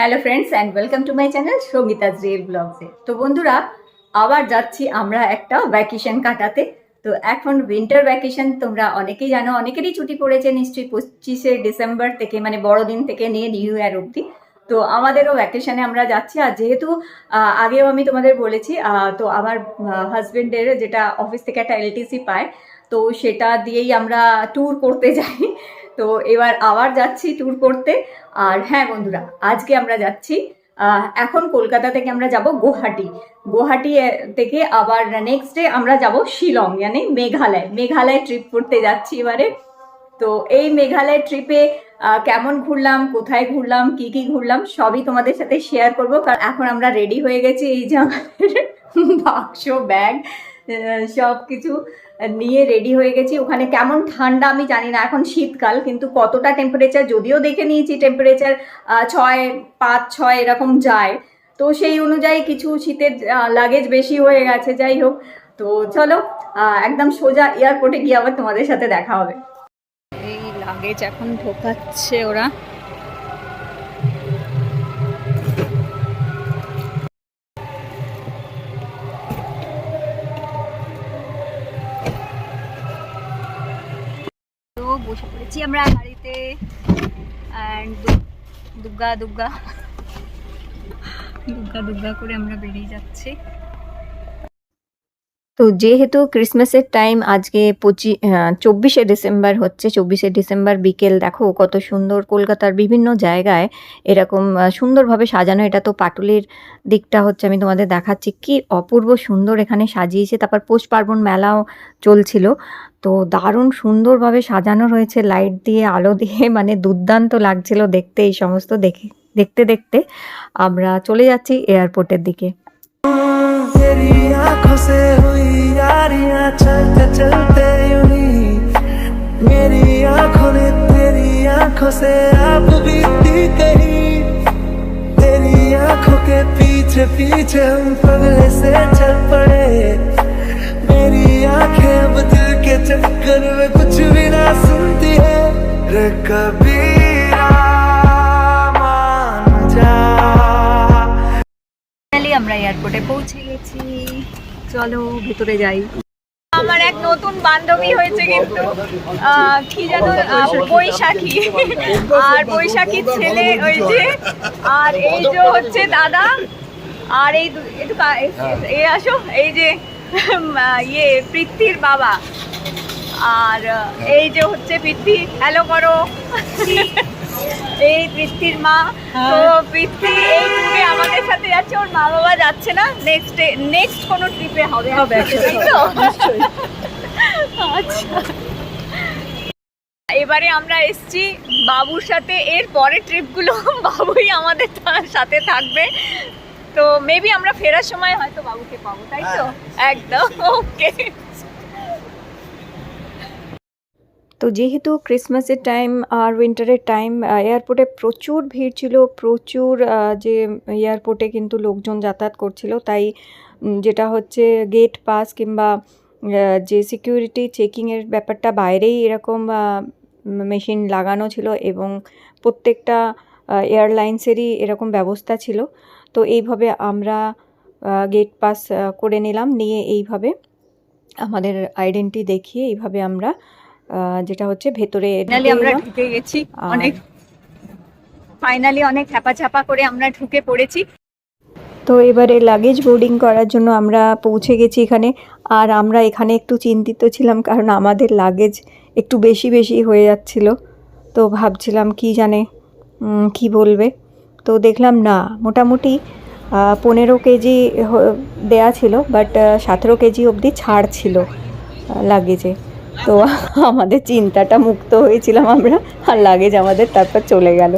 Hello friends and welcome to my channel Sangeeta's real ব্লগসে তো বন্ধুরা, আবার যাচ্ছি আমরা একটা ভ্যাকেশন কাটাতে। তো এখন উইন্টার ভ্যাকেশন তোমরা অনেকেই জানো, অনেকেরই ছুটি পড়েছে নিশ্চয়ই পঁচিশে ডিসেম্বর থেকে মানে বড়দিন থেকে নিয়ে নিউ ইয়ার অবধি। তো আমাদেরও ভ্যাকেশনে আমরা যাচ্ছি আর যেহেতু আগেও আমি তোমাদের বলেছি তো আমার হাজবেন্ডের যেটা অফিস থেকে একটা এলটিসি পায়, তো সেটা দিয়েই আমরা ট্যুর করতে যাই। তো এবার আবার যাচ্ছি ট্যুর করতে। আর হ্যাঁ বন্ধুরা, আজকে আমরা যাচ্ছি এখন কলকাতা থেকে আমরা যাব গুয়াহাটি। গুয়াহাটি থেকে আবার নেক্সট ডে আমরা যাব শিলং মানে মেঘালয়। মেঘালয় ট্রিপ করতে যাচ্ছি এবারে। তো এই মেঘালয় ট্রিপে কেমন ঘুরলাম, কোথায় ঘুরলাম, কি কি ঘুরলাম, সবই তোমাদের সাথে শেয়ার করব। কারণ এখন আমরা রেডি হয়ে গেছি এই যে আমাদের বাক্স ব্যাগ সব কিছু নিয়ে রেডি হয়ে গেছি। ওখানে কেমন ঠান্ডা আমি জানি না, এখন শীতকাল, কিন্তু কতটা টেম্পারেচার যদিও দেখে নিয়েছি টেম্পারেচার ছয়, পাঁচ, ছয় এরকম যায়। তো সেই অনুযায়ী কিছু শীতের লাগেজ বেশি হয়ে গেছে, যাই হোক। তো চলো একদম সোজা এয়ারপোর্টে গিয়ে আবার তোমাদের সাথে দেখা হবে। এই লাগেজ এখন ঢোকাচ্ছে ওরা। দুগ্গা দুগ্গা দুগ্গা দুগ্গা করে আমরা বেরিয়ে যাচ্ছি। তো যেহেতু ক্রিসমাসের টাইম আজকে পঁচি চব্বিশে ডিসেম্বর হচ্ছে, চব্বিশে ডিসেম্বর বিকেল, দেখো কত সুন্দর কলকাতার বিভিন্ন জায়গায় এরকম সুন্দরভাবে সাজানো। এটা তো পাটুলির দিকটা হচ্ছে, আমি তোমাদের দেখাচ্ছি। কি অপূর্ব সুন্দর এখানে সাজিয়েছে। তারপর পৌষ পার্বণ মেলাও চলছিল। তো দারুণ সুন্দরভাবে সাজানো রয়েছে লাইট দিয়ে, আলো দিয়ে মানে দুর্দান্ত লাগছিল দেখতে এই সমস্ত দেখে, দেখতে দেখতে। আমরা চলে যাচ্ছি এয়ারপোর্টের দিকে। तेरी आँखों से हुई यारियाँ चलते चलते मेरी आँखों ने तेरी आँखों से आप बीती कहीं तेरी आँखों के पीछे पीछे हम पगले से चल पड़े। मेरी आँखें চলো ভেতরে যাই। আমার এক নতুন বান্ধবী হয়েছে কিন্তু কি যেন বৈশাখী। আর বৈশাখীর ছেলে ওই যে, আর এই যে হচ্ছে দাদা, আর এই একটু এ- আসো, এই যে ইয়ে পৃথ্বীর বাবা। আর, এই যে হচ্ছে পৃথ্বী হ্যালো করো। এই পৃথ্বীর মা। তো পৃথ্বী এই ট্রিপে আমাদের সাথে যাচ্ছে ওর মা বাবা যাচ্ছে না। নেক্সট নেক্সট কোনো ট্রিপে হবে। হবে আচ্ছা। এবারে আমরা এসছি বাবুর সাথে। এর পরের ট্রিপগুলো বাবুই আমাদের সাথে থাকবে। তো মেবি আমরা ফেরার সময় হয়তো বাবুকে পাবো তাই তো? একদম ওকে তো যেহেতু ক্রিসমাসের টাইম আর উইন্টারের টাইম এয়ারপোর্টে প্রচুর ভিড় ছিল, প্রচুর যে এয়ারপোর্টে কিন্তু লোকজন যাতায়াত করছিল, তাই যেটা হচ্ছে গেট পাস কিংবা যে সিকিউরিটি চেকিংয়ের ব্যাপারটা বাইরেই এরকম মেশিন লাগানো ছিল এবং প্রত্যেকটা এয়ারলাইন্সেরই এরকম ব্যবস্থা ছিল। তো এইভাবে আমরা গেট পাস করে নিলাম, নিয়ে এইভাবে আমাদের আইডেন্টি দেখিয়ে এইভাবে আমরা যেটা হচ্ছে ভেতরে আমরা ঢুকে গেছি। অনেক ফাইনালি অনেক হ্যাপা ছাপা করে আমরা ঢুকে পড়েছি। তো এবারে লাগেজ বোর্ডিং করার জন্য আমরা পৌঁছে গেছি এখানে। আর আমরা এখানে একটু চিন্তিত ছিলাম কারণ আমাদের লাগেজ একটু বেশি বেশি হয়ে যাচ্ছিল। তো ভাবছিলাম কি জানে কি বলবে। তো দেখলাম না মোটামুটি পনেরো কেজি দেয়া ছিল বাট সতেরো কেজি অবধি ছাড় ছিল লাগেজে তো আমাদের চিন্তাটা মুক্ত হয়েছিলাম আমরা। আর লাগেজ আমাদের তারপর চলে গেল।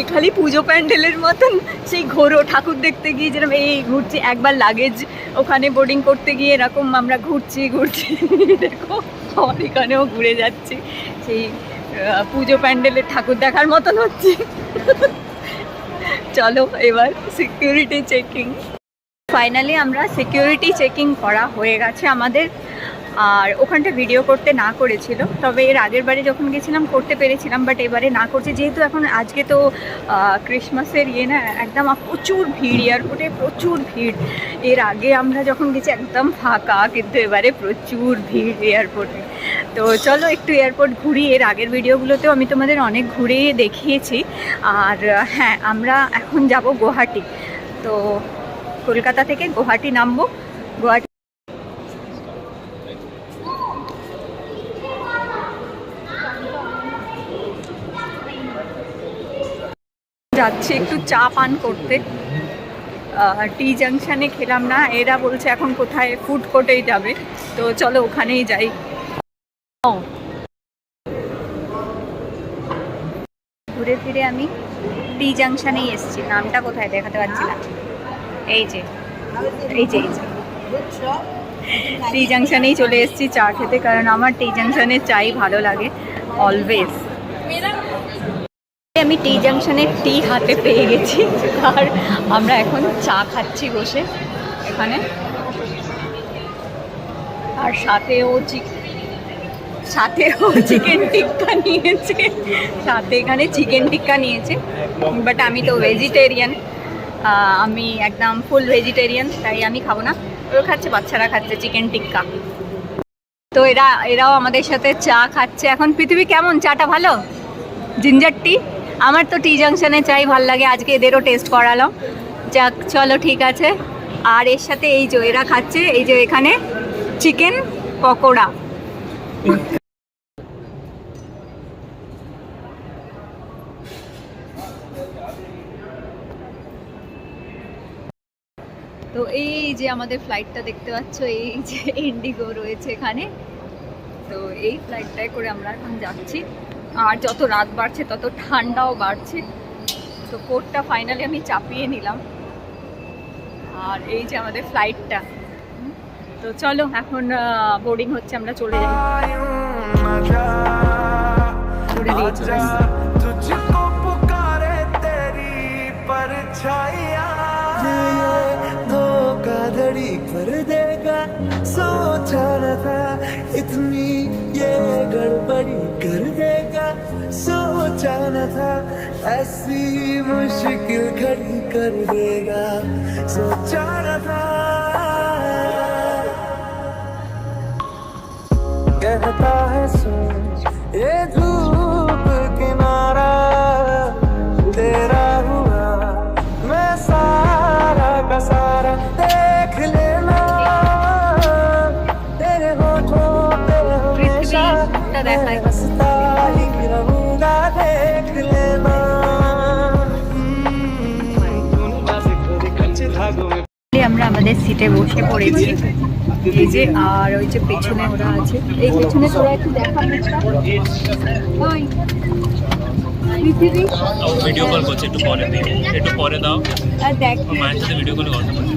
খালি পুজো প্যান্ডেলের মতন সেই ঘোরো ঠাকুর দেখতে গিয়ে যেরকম, এই, ঘুরছি, একবার লাগেজ ওখানে বোর্ডিং করতে গিয়ে এরকম আমরা ঘুরছি ঘুরছি। দেখো, আমার এখানেও ঘুরে যাচ্ছি। সেই পুজো প্যান্ডেলের ঠাকুর দেখার মতন হচ্ছে। চলো এবার সিকিউরিটি চেকিং ফাইনালি আমরা সিকিউরিটি চেকিং করা হয়ে গেছে আমাদের। আর ওখানটা ভিডিও করতে না করেছিল। তবে এর আগের বারে যখন গেছিলাম, করতে পেরেছিলাম বাট এবারে না করছে। যেহেতু এখন আজকে তো ক্রিসমাসের ইয়ে না, একদম প্রচুর ভিড় এয়ারপোর্টে প্রচুর ভিড়। এর আগে আমরা যখন গেছি, একদম ফাঁকা, কিন্তু এবারে প্রচুর ভিড় এয়ারপোর্টে তো চলো একটু এয়ারপোর্ট ঘুরি। এর আগের ভিডিওগুলোতেও আমি তোমাদের অনেক ঘুরে দেখিয়েছি। আর হ্যাঁ আমরা এখন যাব গুয়াহাটি। তো কলকাতা থেকে গুয়াহাটি নামবো গুয়াহাটি যাচ্ছি, একটু চা পান করতে। টি জাংশনে খেলাম না, এরা বলছে এখন কোথায় ফুড কোর্টেই যাবে। তো চলো ওখানেই যাই। ঘুরে ফিরে আমি টি জাংশনেই এসেছি, নামটা কোথায় দেখাতে পারছি না। এই যে এই যে এই যে। টি জাংশনেই চলে এসেছি চা খেতে, কারণ আমার টি জাংশনের চাই ভালো লাগে অলওয়েজ আমি টি জাংশনের টি হাতে পেয়ে গেছি। আর আমরা এখন চা খাচ্ছি বসে এখানে। আর সাথেও চিক সাথেও চিকেন টিক্কা নিয়েছে। সাথে এখানে চিকেন টিক্কা নিয়েছে। বাট আমি তো ভেজিটেরিয়ান আমি একদম ফুল ভেজিটেরিয়ান তাই আমি খাব না। ওরা খাচ্ছে বাচ্চারা খাচ্ছে চিকেন টিক্কা। তো এরা এরাও আমাদের সাথে চা খাচ্ছে। এখন পৃথিবী কেমন? চাটা ভালো? Ginger tea? আমার তো টি জাংশনে চাই, ভালো লাগে। আজকে এদেরও টেস্ট করালাম যাক, চলো, ঠিক আছে। আর এর সাথে এই যে, এরা খাচ্ছে, এই যে এখানে চিকেন পকোড়া। তো এই যে আমাদের ফ্লাইটটা দেখতে পাচ্ছ, এই যে ইন্ডিগো রয়েছে এখানে। তো এই ফ্লাইটটায় করে আমরা এখন যাচ্ছি। আর যত রাত বাড়ছে তত ঠান্ডাও বাড়ছে তো কোটটা ফাইনালি আমি চাপিয়ে নিলাম আর এই যে আমাদের ফ্লাইটটা তো চলো এখন বোর্ডিং হচ্ছে আমরা চলে যাই করে দিয়েছি ব্যাস। तुझको पुकारे तेरी परछाइयाँ ये धोखाधड़ी कर देगा सोचा न था इतनी ये गड़बड़ी कर देगा सोचा न था, ऐसी मुश्किल खड़ी कर देगा। सोचा न था। कहता है, सोच, ये আমাদের সিটে বসে পড়েছি। এই যে আর ওই যে পেছনে ওরা আছে। এই পেছনে তোরা একটু দেখা। ভিডিও কল করছে একটু পরে একটু পরে দাও। আর দেখ। মায়ের সাথে ভিডিও কলে কথা বলছি।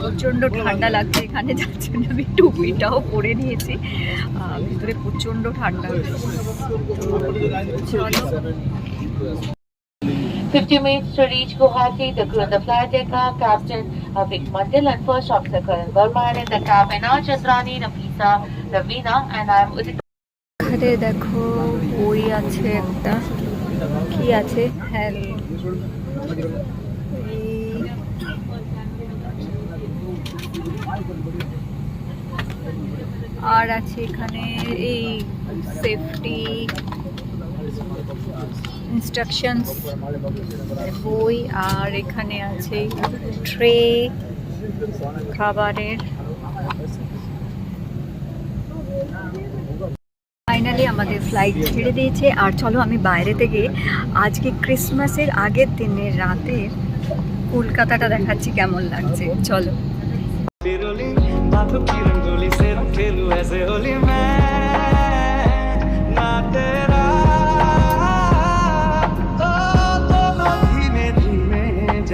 প্রচণ্ড ঠান্ডা লাগছে এখানে যার জন্য আমি টুপিটাও পরে নিয়েছি। ভিতরে প্রচণ্ড ঠান্ডা। তো চলো। 50 minutes to reach Guwahati. The crew of the flight aircraft, Captain Avik Mandil and First Officer Karan Verma and in the cabin are Chandrani, Nafisa, Ravina and I am Udit. এখানে দেখো বই আছে একটা কি আছে হ্যাঁ আর আছে এখানে এই সেফটি ইনস্ট্রাকশনস বই আর এখানে আছে ট্রে, খাবারের। ফাইনালি আমাদের ফ্লাইট ছেড়ে দিয়েছে। আর চলো আমি বাইরে থেকে আজকে ক্রিসমাসের আগের দিনের রাতের কলকাতাটা দেখাচ্ছি কেমন লাগছে। চলো।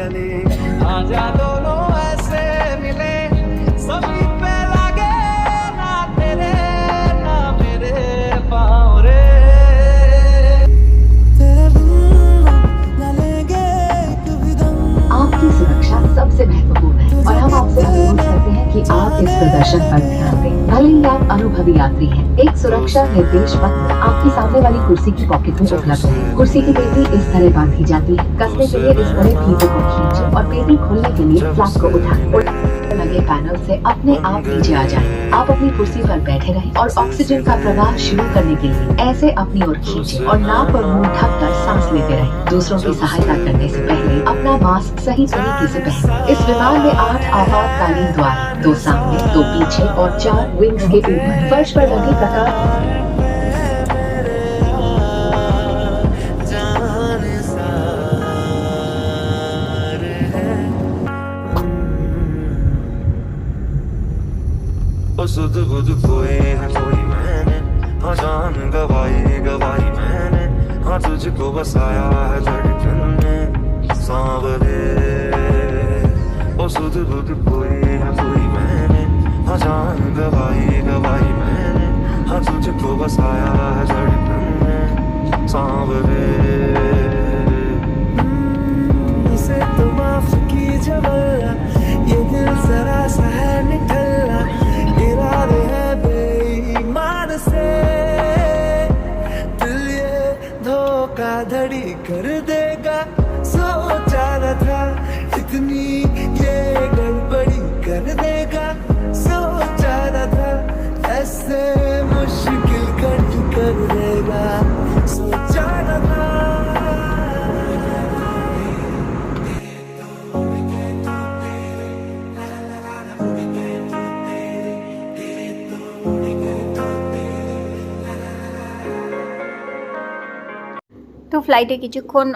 গেলে आप इस प्रदर्शन पर ध्यान दें। भले अनुभवी यात्री हैं। एक सुरक्षा निर्देश पत्र आपकी सामने वाली कुर्सी की पॉकेट में उपलब्ध है। कुर्सी की पेटी इस तरह बांधी जाती है। कसने के लिए इस तरह फीते को खींचे और पेटी खोलने के लिए फ्लैप को उठाएँ। लगे पैनल से अपने आप नीचे आ जाएँ। आप अपनी कुर्सी पर बैठे रहें और ऑक्सीजन का प्रवाह शुरू करने के लिए ऐसे अपनी ओर खींचे और नाक और मुँह ढक कर सांस लेते रहें। दूसरों की सहायता करने से पहले अपना मास्क सही तरीके से पहने। इस विमान में आठ आपातकालीन द्वार, दो सामने, दो पीछे और चार विंग्स के ऊपर। फर्श पर लगे प्रकाश ओ सुध बुध खोए है कोई मैंने हाँ जान गवाई गवाई मैंने हाँ तुझको बसाया है धड़कन में सांवरे ओ सुध बुध खोए है कोई मैंने हाँ जान गवाई गवाई मैंने हाँ तुझको बसाया है धड़कन में सांवरे इसे तो माफ कीजिए वरना ये दिल जरा सा है निकलना Karı ফ্লাইটে কিছুক্ষণ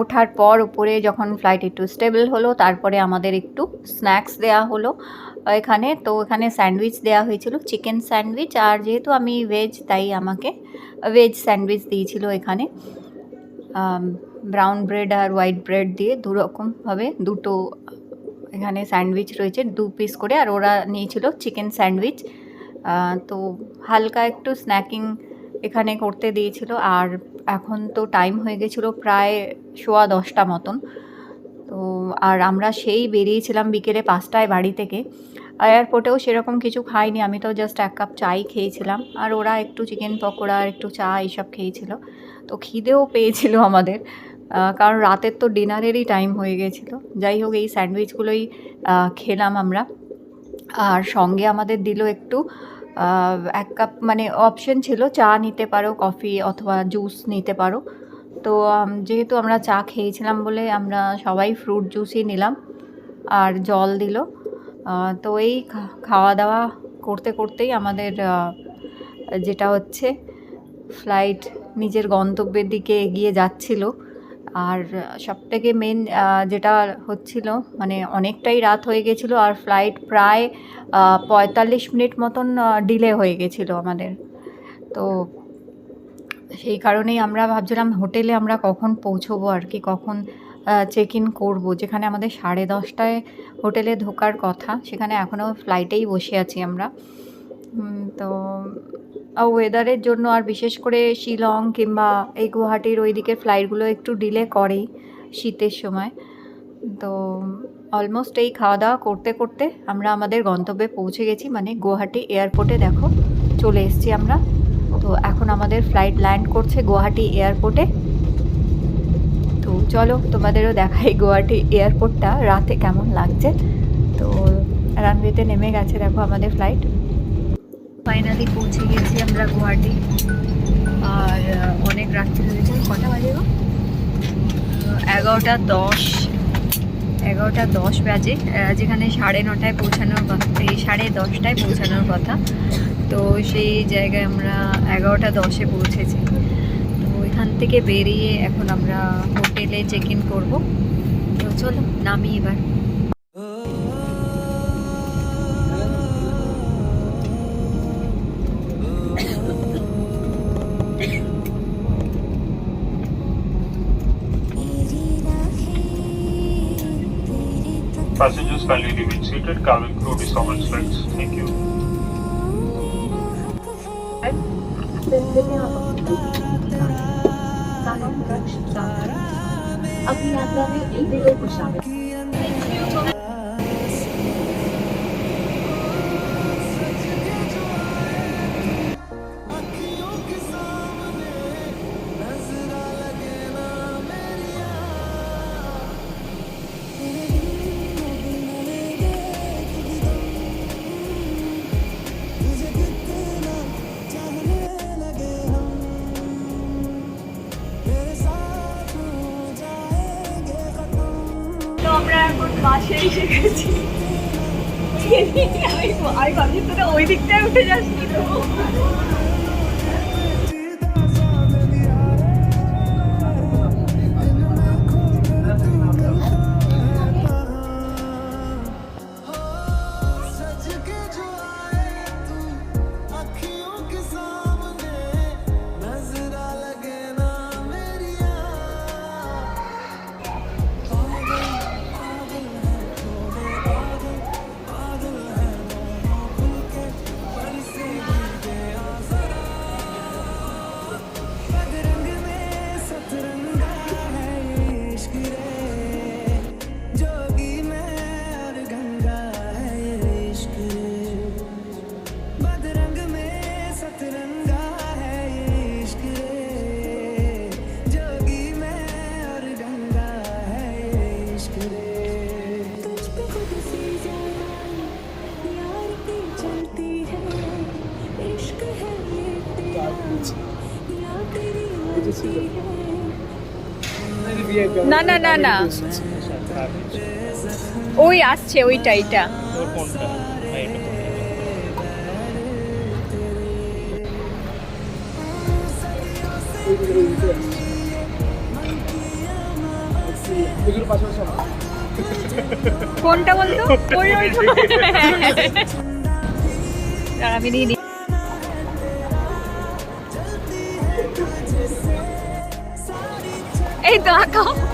ওঠার পর উপরে যখন ফ্লাইট একটু স্টেবল হলো, তারপরে আমাদের একটু স্ন্যাক্স দেওয়া হলো এখানে। তো এখানে স্যান্ডউইচ দেওয়া হয়েছিল চিকেন স্যান্ডউইচ আর যেহেতু আমি ভেজ তাই আমাকে ভেজ স্যান্ডউইচ দিয়েছিল এখানে। ব্রাউন ব্রেড আর হোয়াইট ব্রেড দিয়ে দু রকমভাবে দুটো, এখানে স্যান্ডউইচ রয়েছে, দু পিস করে। আর ওরা নিয়েছিল চিকেন স্যান্ডউইচ তো হালকা একটু স্ন্যাকিং এখানে করতে দিয়েছিল। আর এখন তো টাইম হয়ে গেছিল প্রায় সোয়া দশটা মতন। তো আর আমরা সেই বেরিয়েছিলাম বিকেলে পাঁচটায় বাড়ি থেকে। এয়ারপোর্টেও সেরকম কিছু খাইনি, আমি তো জাস্ট এক কাপ চাই খেয়েছিলাম। আর ওরা একটু চিকেন পকোড়া, একটু চা এইসব খেয়েছিল। তো খিদেও পেয়েছিল আমাদের। কারণ রাতের তো ডিনারেরই টাইম হয়ে গেছিল। যাই হোক, এই স্যান্ডউইচগুলোই খেলাম আমরা। আর সঙ্গে আমাদের দিল একটু এক কাপ মানে অপশন ছিল, চা নিতে পারো কফি অথবা জুস নিতে পারো। তো যেহেতু আমরা চা খেয়েছিলাম বলে আমরা সবাই ফ্রুট জুসই নিলাম আর জল দিল। তো এই খাওয়া দাওয়া করতে করতেই আমাদের যেটা হচ্ছে ফ্লাইট নিজের গন্তব্যের দিকে এগিয়ে যাচ্ছিল। আর সবথেকে মেন যেটা হচ্ছিল মানে অনেকটাই রাত হয়ে গেছিল আর ফ্লাইট প্রায় পঁয়তাল্লিশ মিনিট মতন ডিলে হয়ে গেছিল আমাদের। তো সেই কারণেই আমরা ভাবছিলাম হোটেলে আমরা কখন পৌঁছবো আর কি, কখন চেক ইন করব। যেখানে আমাদের সাড়ে দশটায় হোটেলে ঢোকার কথা, সেখানে এখনও ফ্লাইটেই বসে আছি আমরা। তো ওয়েদারের জন্য আর বিশেষ করে শিলং কিংবা এই গুয়াহাটির ওই দিকের ফ্লাইটগুলো একটু ডিলে করেই শীতের সময়। তো অলমোস্ট এই খাওয়া দাওয়া করতে করতে আমরা আমাদের গন্তব্যে পৌঁছে গেছি। মানে গুয়াহাটি এয়ারপোর্টে দেখো, চলে এসেছি আমরা। তো এখন আমাদের ফ্লাইট ল্যান্ড করছে গুয়াহাটি এয়ারপোর্টে তো চলো, তোমাদেরও দেখাই গুয়াহাটি এয়ারপোর্টটা রাতে কেমন লাগছে? তো রানওয়েতে নেমে গেছে দেখো আমাদের ফ্লাইট ফাইনালি পৌঁছে গেছি আমরা গুয়াহাটি। আর অনেক রাত্রি হয়েছে কটা বাজে গো? এগারোটা দশ। এগারোটা দশ বাজে যেখানে সাড়ে নটায় পৌঁছানোর কথা সাড়ে দশটায় পৌঁছানোর কথা। তো সেই জায়গায় আমরা এগারোটা দশে পৌঁছেছি। তো এখান থেকে বেরিয়ে এখন আমরা হোটেলে চেক ইন করব। তো চলো, নামি এবার। kindly remain seated. Cabin crew disorganized flights. Thank you. अपनी यात्रा में एक दिनों को शामिल আমি আমি ভাবছি তোরা ওই দিকটায় উঠে যাস তো। না না। ওই আসছে ওইটা এইটা। কোনটা বলতো? ওই আমি নিয়ে। এই তো আঁকাও।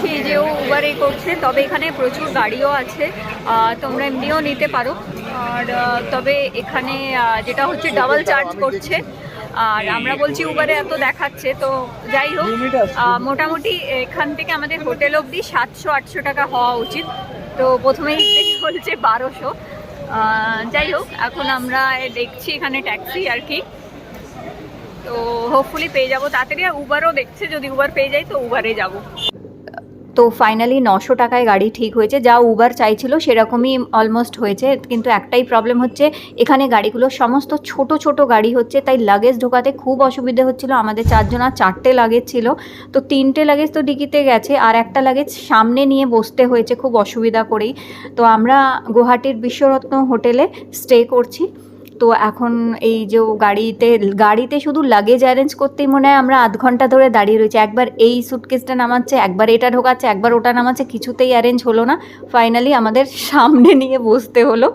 করছি যে ও উবারে করছে তবে এখানে প্রচুর গাড়িও আছে তোমরা এমনিও নিতে পারো। আর তবে এখানে যেটা হচ্ছে ডাবল চার্জ করছে আর আমরা বলছি উবারে এত দেখাচ্ছে তো যাই হোক মোটামুটি এখান থেকে আমাদের হোটেল অবধি সাতশো আটশো টাকা হওয়া উচিত। তো প্রথমেই বলছে বারোশো। যাই হোক এখন আমরা দেখছি এখানে ট্যাক্সি আর কি। তো হোপফুলি পেয়ে যাব। তাড়াতাড়ি আর উবারও দেখছে যদি উবার পেয়ে যাই তো উবারে যাব। তো ফাইনালি নশো টাকায় গাড়ি ঠিক হয়েছে, যা উবার চাইছিল সেরকমই অলমোস্ট হয়েছে, কিন্তু একটাই প্রবলেম হচ্ছে, এখানে গাড়িগুলো সমস্ত ছোট ছোট গাড়ি হচ্ছে, তাই লাগেজ ঢোকাতে খুব অসুবিধে হচ্ছিল, আমাদের চারজন আর চারটে লাগেজ ছিল, তো তিনটে লাগেজ তো ডিকিতে গেছে, আর একটা লাগেজ সামনে নিয়ে বসতে হয়েছে খুব অসুবিধা করেই, তো আমরা গুয়াহাটির বিশ্বরত্ন হোটেলে স্টে করছি। তো এখন এই যে গাড়িতে গাড়িতে শুধু লাগেজ অ্যারেঞ্জ করতেই মনে হয় আমরা আধ ঘণ্টা ধরে দাঁড়িয়ে রয়েছি। একবার এই সুটকেসটা নামাচ্ছে, একবার এটা ঢোকাচ্ছে, একবার ওটা নামাচ্ছে, কিছুতেই অ্যারেঞ্জ হলো না। ফাইনালি আমাদের সামনে নিয়ে বসতে হলো।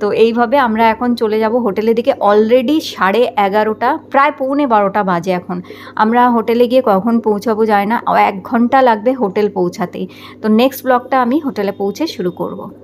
তো এইভাবে আমরা এখন চলে যাব হোটেলের দিকে। অলরেডি সাড়ে এগারোটা, প্রায় পৌনে বারোটা বাজে এখন। আমরা হোটেলে গিয়ে কখন পৌঁছাবো যায় না। এক ঘণ্টা লাগবে হোটেল পৌঁছাতেই। তো নেক্সট ব্লগটা আমি হোটেলে পৌঁছে শুরু করব।